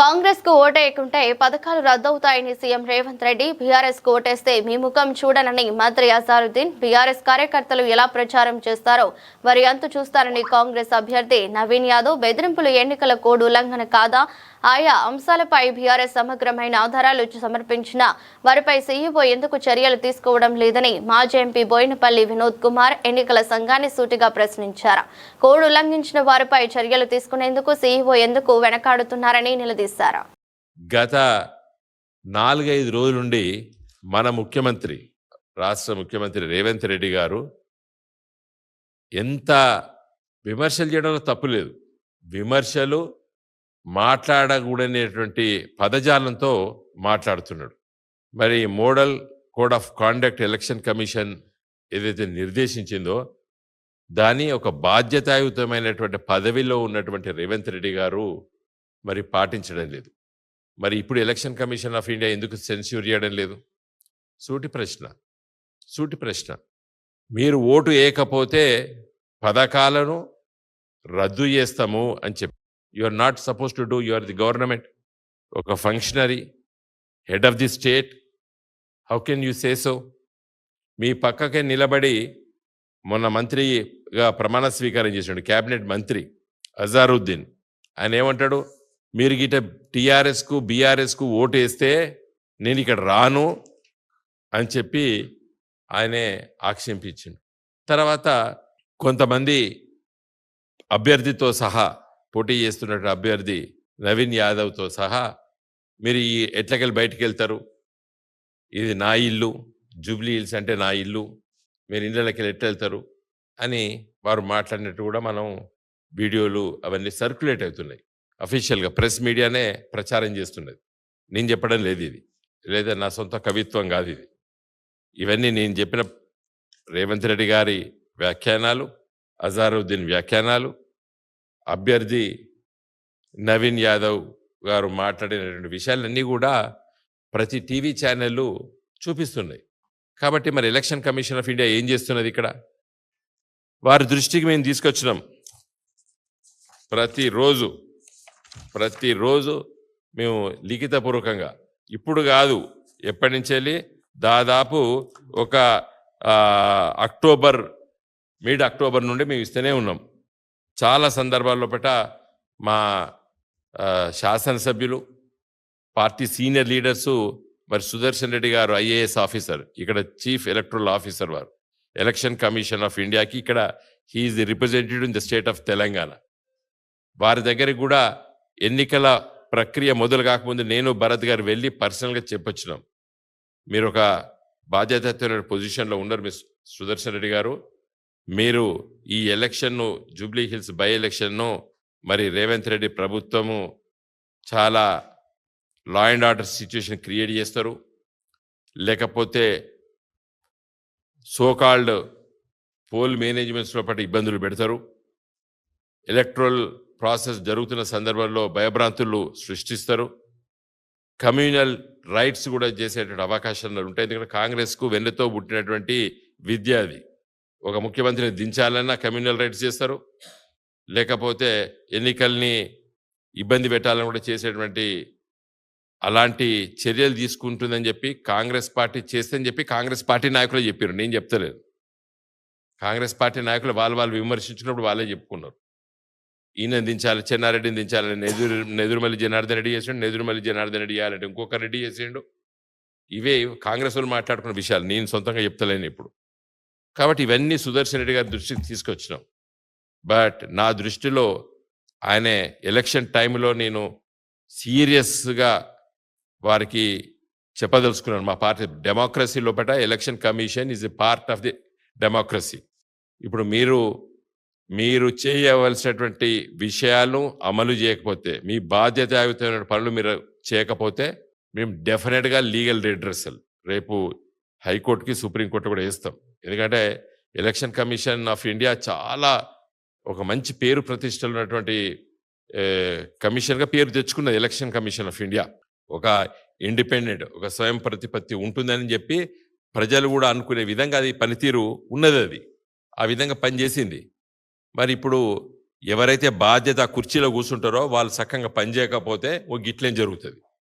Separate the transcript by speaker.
Speaker 1: కాంగ్రెస్కు ఓటేయకుంటే పథకాలు రద్దవుతాయని సీఎం రేవంత్ రెడ్డి బీఆర్ఎస్కు ఓటేస్తే మీ ముఖం చూడనని మంత్రి అజారుద్దీన్ బీఆర్ఎస్ కార్యకర్తలు ఎలా ప్రచారం చేస్తారో వారి అంతు చూస్తారని కాంగ్రెస్ అభ్యర్థి నవీన్ యాదవ్ బెదిరింపులు ఎన్నికల కోడ్ ఉల్లంఘన కాదా? ఆయా అంశాలపై బీఆర్ఎస్ సమగ్రమైన ఆధారాలు సమర్పించిన వారిపై సీఈఓ ఎందుకు చర్యలు తీసుకోవడం లేదని మాజీ ఎంపీ బోయినపల్లి వినోద్ కుమార్ ఎన్నికల సంఘాన్ని సూటిగా ప్రశ్నించారు. కోడ్ ఉల్లంఘించిన వారిపై చర్యలు తీసుకునేందుకు సీఈఓ ఎందుకు వెనకాడుతున్నారని నిలదీశారు.
Speaker 2: గత నాలుగైదు రోజుల నుండి మన ముఖ్యమంత్రి రాష్ట్ర ముఖ్యమంత్రి రేవంత్ రెడ్డి గారు ఎంత విమర్శలు చేయడంలో తప్పు లేదు. విమర్శలు మాట్లాడకూడనేటువంటి పదజాలంతో మాట్లాడుతున్నాడు. మరి model code of conduct election commission ఏదైతే నిర్దేశించిందో దాని ఒక బాధ్యతాయుతమైనటువంటి పదవిలో ఉన్నటువంటి రేవంత్ రెడ్డి గారు మరి పాటించడం లేదు. మరి ఇప్పుడు ఎలక్షన్ కమిషన్ ఆఫ్ ఇండియా ఎందుకు సెన్స్యూర్ చేయడం లేదు? సూటి ప్రశ్న. సూటి ప్రశ్న. మీరు ఓటు వేయకపోతే పథకాలను రద్దు చేస్తాము అని చెప్పి you are not suppose to do you are the government ఒక functionary head of the state how can you say so మీ పక్కకే నిలబడి మొన్న మంత్రిగా ప్రమాణ స్వీకారం చేసాడు క్యాబినెట్ మంత్రి అజారుద్దీన్. ఆయన ఏమంటాడు? మీరు గిట టీఆర్ఎస్కు బీఆర్ఎస్కు ఓటు వేస్తే నేను ఇక్కడ రాను అని చెప్పి ఆయనే ఆక్షేపించిండు. తర్వాత కొంతమంది అభ్యర్థితో సహా పోటీ చేస్తున్నటువంటి అభ్యర్థి నవీన్ యాదవ్తో సహా మీరు ఈ ఎట్లకెళ్ళి బయటికి వెళ్తారు ఇది నా ఇల్లు జూబ్లీ హిల్స్ అంటే నా ఇల్లు మీరు ఇళ్ళకి ఎట్లా వెళ్తారు అని వారు మాట్లాడినట్టు కూడా మనం వీడియోలు అవన్నీ సర్క్యులేట్ అవుతున్నాయి. అఫీషియల్గా ప్రెస్ మీడియానే ప్రచారం చేస్తున్నది. నేను చెప్పడం లేదు ఇది. లేదా నా సొంత కవిత్వం కాదు ఇది. ఇవన్నీ నేను చెప్పిన రేవంత్ రెడ్డి గారి వ్యాఖ్యానాలు అజారుద్దీన్ వ్యాఖ్యానాలు అభ్యర్థి నవీన్ యాదవ్ గారు మాట్లాడినటువంటి విషయాలన్నీ కూడా ప్రతి టీవీ ఛానళ్ళు చూపిస్తున్నాయి. కాబట్టి మరి ఎలక్షన్ కమిషన్ ఆఫ్ ఇండియా ఏం చేస్తున్నది ఇక్కడ? వారి దృష్టికి మేము తీసుకొచ్చినాం. ప్రతిరోజు ప్రతిరోజు మేము లిఖితపూర్వకంగా ఇప్పుడు కాదు ఎప్పటి నుంచి వెళ్ళి? దాదాపు ఒక అక్టోబర్ మిడ్ అక్టోబర్ నుండి మేము ఇస్తూనే ఉన్నాం. చాలా సందర్భాల్లో పట మా శాసనసభ్యులు పార్టీ సీనియర్ లీడర్సు మరి సుదర్శన్ రెడ్డి గారు ఐఏఎస్ ఆఫీసర్ ఇక్కడ చీఫ్ ఎలక్ట్రల్ ఆఫీసర్ వారు. ఎలక్షన్ కమిషన్ ఆఫ్ ఇండియాకి ఇక్కడ he's the representative in the state of Telangana. వారి దగ్గరికి కూడా ఎన్నికల ప్రక్రియ మొదలు కాకముందు నేను భరత్ గారు వెళ్ళి పర్సనల్గా చెప్పొచ్చినాం. మీరు ఒక బాధ్యత పొజిషన్లో ఉన్నారు మీ సుదర్శన్ రెడ్డి గారు. మీరు ఈ ఎలక్షన్ను జూబ్లీ హిల్స్ బై ఎలక్షన్ను మరి రేవంత్ రెడ్డి ప్రభుత్వము చాలా law and order situation create చేస్తారు. లేకపోతే సోకాల్డ్ పోల్ మేనేజ్మెంట్స్లో పాటు ఇబ్బందులు పెడతారు. ఎలక్ట్రల్ ప్రాసెస్ జరుగుతున్న సందర్భంలో భయభ్రాంతులు సృష్టిస్తారు. కమ్యూనల్ రైట్స్ కూడా చేసేటువంటి అవకాశాలు ఉంటాయి. ఎందుకంటే కాంగ్రెస్కు వెన్నెతో పుట్టినటువంటి విద్య అది. ఒక ముఖ్యమంత్రిని దించాలన్నా కమ్యూనల్ రైట్స్ చేస్తారు. లేకపోతే ఎన్నికల్ని ఇబ్బంది పెట్టాలని కూడా చేసేటువంటి అలాంటి చర్యలు తీసుకుంటుందని చెప్పి కాంగ్రెస్ పార్టీ చేస్తని చెప్పి కాంగ్రెస్ పార్టీ నాయకులే చెప్పారు నేను చెప్తలేదు. కాంగ్రెస్ పార్టీ నాయకులు వాళ్ళు వాళ్ళు విమర్శించినప్పుడు వాళ్ళే చెప్పుకున్నారు. ఈయన దించాలి చెన్నారెడ్డిని దించాలని నెదురు నెదురుమల్లి జనార్దన్ రెడ్డి చేసిండు నెదురుమల్లి జనార్దన్ రెడ్డి చేయాలంటే ఇంకొక రెడ్డి చేసిండు. ఇవే కాంగ్రెస్ వాళ్ళు మాట్లాడుకున్న విషయాలు. నేను సొంతంగా చెప్తలేను ఇప్పుడు. కాబట్టి ఇవన్నీ సుదర్శన్ రెడ్డి గారి దృష్టికి తీసుకొచ్చినాం. బట్ నా దృష్టిలో ఆయన ఎలక్షన్ టైంలో నేను సీరియస్గా వారికి చెప్పదలుచుకున్నాను. మా పార్టీ డెమోక్రసీ లోపల election commission is a part of the democracy. ఇప్పుడు మీరు మీరు చేయవలసినటువంటి విషయాలు అమలు చేయకపోతే మీ బాధ్యతాయుతమైన పనులు మీరు చేయకపోతే మేము డెఫినెట్గా లీగల్ రిడ్రెసల్. రేపు హైకోర్టుకి సుప్రీంకోర్టు కూడా వేస్తాం. ఎందుకంటే ఎలక్షన్ కమిషన్ ఆఫ్ ఇండియా చాలా ఒక మంచి పేరు ప్రతిష్టలు ఉన్నటువంటి కమిషన్గా పేరు తెచ్చుకున్నది ఎలక్షన్ కమిషన్ ఆఫ్ ఇండియా. ఒక ఇండిపెండెంట్ ఒక స్వయం ప్రతిపత్తి ఉంటుందని చెప్పి ప్రజలు కూడా అనుకునే విధంగా అది పనితీరు ఉన్నది అది. ఆ విధంగా పనిచేసింది మరి ఇప్పుడు ఎవరైతే బాధ్యత కుర్చీలో కూర్చుంటారో వాళ్ళు సక్కంగా పనిచేయకపోతే ఓ గిట్లేం జరుగుతుంది.